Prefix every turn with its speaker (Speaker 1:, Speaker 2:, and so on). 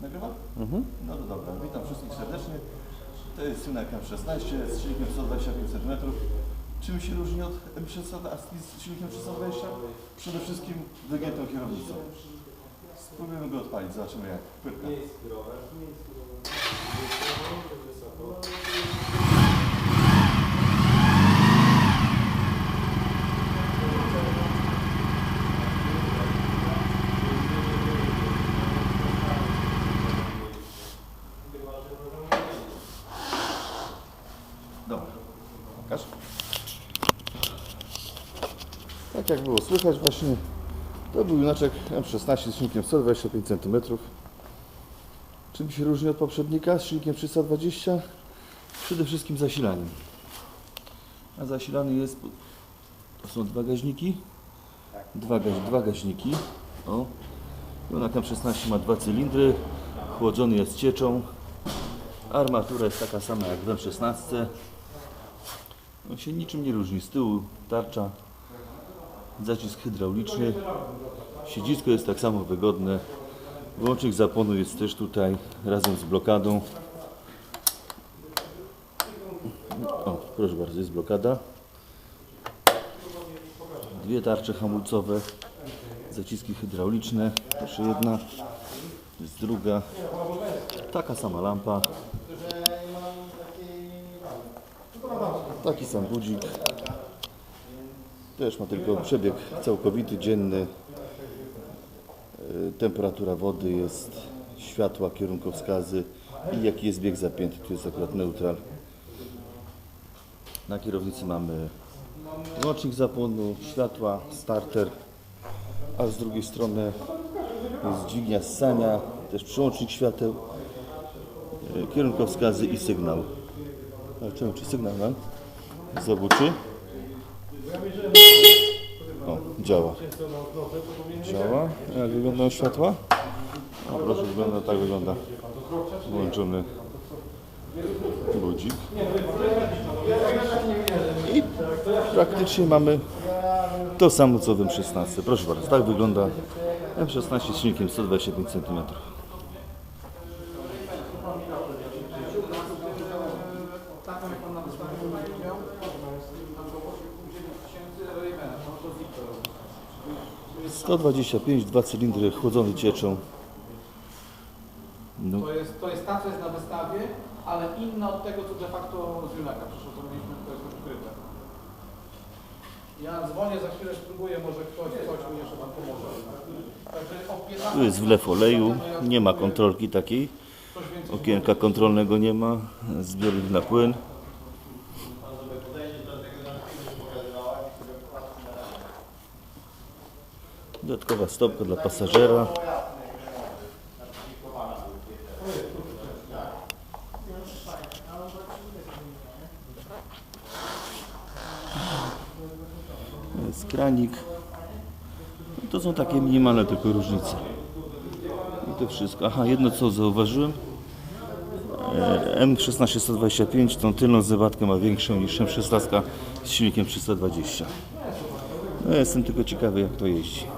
Speaker 1: Nagrywa?
Speaker 2: Mhm.
Speaker 1: No to dobra, witam wszystkich serdecznie. To jest Synek M16 z silnikiem 125 cm. Czym się różni od M300 z silnikiem 320? Przede wszystkim wygiętą kierownicą. Spróbujemy go odpalić, zobaczymy jak pyrka. Dobra, pokaż.
Speaker 2: Tak jak było słychać właśnie, to był junaczek M16 z silnikiem 125 cm. Czym się różni od poprzednika z silnikiem 320? Przede wszystkim zasilaniem. A zasilany jest, to są dwa gaźniki, dwa, gaź, dwa gaźniki. O. Junak M16 ma dwa cylindry, chłodzony jest cieczą. Armatura jest taka sama jak w M16. On się niczym nie różni. Z tyłu tarcza, zacisk hydrauliczny. Siedzisko jest tak samo wygodne. Włącznik zapłonu jest też tutaj razem z blokadą. O, proszę bardzo, jest blokada. Dwie tarcze hamulcowe, zaciski hydrauliczne. Proszę jedna, jest druga. Taka sama lampa. Taki sam budzik. Też ma tylko przebieg całkowity, dzienny. Y, Temperatura wody jest, światła, kierunkowskazy i jaki jest bieg zapięty. Tu jest akurat neutral. Na kierownicy mamy łącznik zapłonu, światła, starter, a z drugiej strony jest dźwignia ssania, też przełącznik świateł, y, kierunkowskazy i sygnał. Zobaczymy, czy sygnał nam zabuczy. O, działa. Działa. Jak wyglądają światła? O, proszę, wygląda tak wygląda. Włączony budzik. I praktycznie mamy to samo co w M16. Proszę bardzo, tak wygląda M16 z silnikiem 125 cm.
Speaker 3: Taką jak pan na wystawie miał, to zip to robi.
Speaker 2: 125, dwa cylindry, chłodzony cieczą. No,
Speaker 3: To jest, to jest ta, co jest na wystawie, ale inna od tego, co de facto z Junaka przyszło, co mieliśmy tutaj ukryte. Ja dzwonię, za chwilę spróbuję, może ktoś coś mi jeszcze tam pomoże. Także od 15
Speaker 2: tu jest wlew oleju, nie ma kontrolki takiej. Okienka kontrolnego nie ma, zbiornik na płyn. Dodatkowa stopka dla pasażera. Jest kranik. No To są takie minimalne tylko różnice. I to wszystko. Aha, jedno co zauważyłem. E, M16 125 tą tylną zębatkę ma większą niż M16 z silnikiem 320. No, jestem tylko ciekawy jak to jeździ.